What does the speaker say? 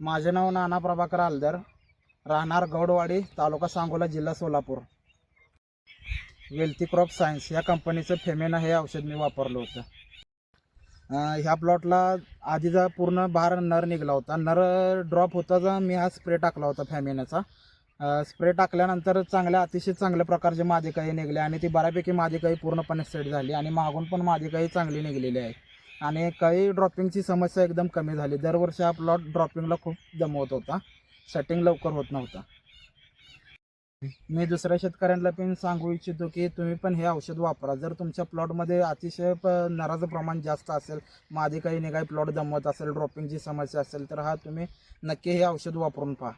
माझे नाव नाना प्रभाकर आलदर. राहणार गौडवाडी तालुका सांगोला जिल्हा सोलापूर. वेल्थी क्रॉप सायन्स या कंपनीचं फेमेना हे औषध मी वापरलं होतं. ह्या प्लॉटला आधीचा पूर्ण बार नर निघाला होता. नर ड्रॉप होता जा मी हा स्प्रे टाकला होता फॅमिनाचा स्प्रे टाकल्यानंतर चांगल्या अतिशय चांगल्या प्रकारचे माझे काही निघले आणि ती बऱ्यापैकी माझी काही पूर्णपणे सेट झाली आणि मागून पण माझी काही चांगली निघलेली आहे. आणि काही ड्रॉपिंगची समस्या एकदम कमी झाली. दरवर्षी हा प्लॉट ड्रॉपिंगला खूप दमवत होता. सेटिंग लवकर होत नव्हता. मी दुसऱ्या शेतकऱ्यांना पण सांगू इच्छितो की तुम्ही पण हे औषध वापरा. जर तुमच्या प्लॉटमध्ये अतिशय प नराचं प्रमाण जास्त असेल मादी काही निघाय प्लॉट दमवत असेल ड्रॉपिंगची समस्या असेल तर हा तुम्ही नक्की हे औषध वापरून पहा.